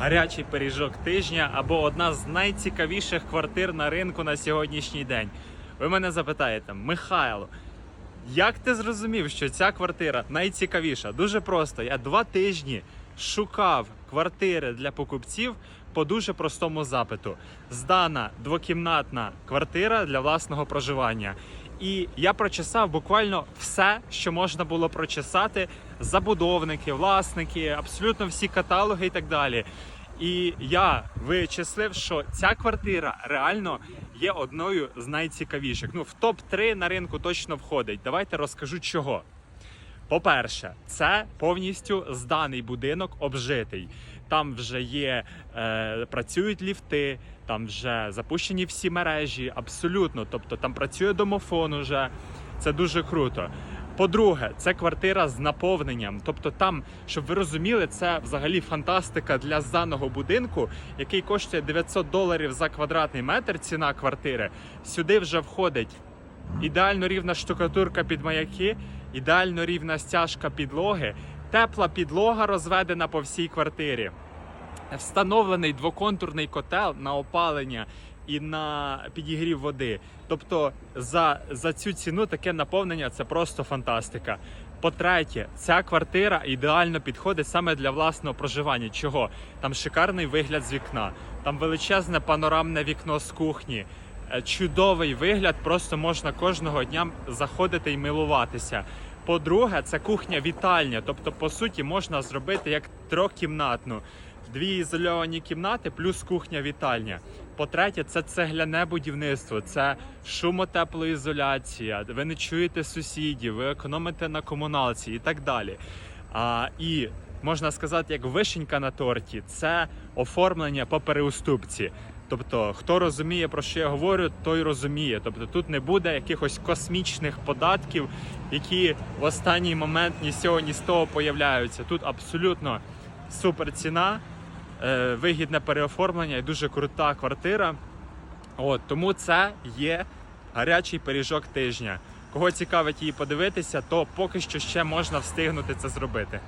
гарячий пиріжок тижня або одна з найцікавіших квартир на ринку на сьогоднішній день. Ви мене запитаєте, Михайло, як ти зрозумів, що ця квартира найцікавіша? Дуже просто. Я два тижні шукав квартири для покупців по дуже простому запиту. Здана двокімнатна квартира для власного проживання. І я прочесав буквально все, що можна було прочесати: забудовники, власники, абсолютно всі каталоги і так далі. І я вичислив, що ця квартира реально є одною з найцікавіших. Ну, в топ-3 на ринку точно входить. Давайте розкажу чого. По-перше, це повністю зданий будинок обжитий. Там вже є, е, працюють ліфти, там вже запущені всі мережі, абсолютно. Тобто там працює домофон уже. Це дуже круто. По-друге, це квартира з наповненням. Тобто, там, щоб ви розуміли, це взагалі фантастика для зданого будинку, який коштує 900 доларів за квадратний метр. Ціна квартири. Сюди вже входить ідеально рівна штукатурка під маяки, ідеально рівна стяжка підлоги, тепла підлога розведена по всій квартирі. Встановлений двоконтурний котел на опалення і на підігрів води. Тобто за, за цю ціну таке наповнення це просто фантастика. По-третє, ця квартира ідеально підходить саме для власного проживання. Чого? Там шикарний вигляд з вікна, там величезне панорамне вікно з кухні. Е, Чудовий вигляд, просто можна кожного дня заходити і милуватися. По-друге, це кухня-вітальня, тобто, по суті, можна зробити як трьохкімнатну. Дві ізольовані кімнати плюс кухня-вітальня. По-третє, це цегляне будівництво, це шумотеплоізоляція. Ви не чуєте сусідів, ви економите на комуналці і так далі. А, і можна сказати, як вишенька на торті, це оформлення по переуступці. Тобто, хто розуміє, про що я говорю, той розуміє. Тобто тут не буде якихось космічних податків, які в останній момент ні з цього, ні з того появляються. Тут абсолютно супер ціна, е, вигідне переоформлення і дуже крута квартира. От, тому це є гарячий пиріжок тижня. Кого цікавить її подивитися, то поки що ще можна встигнути це зробити.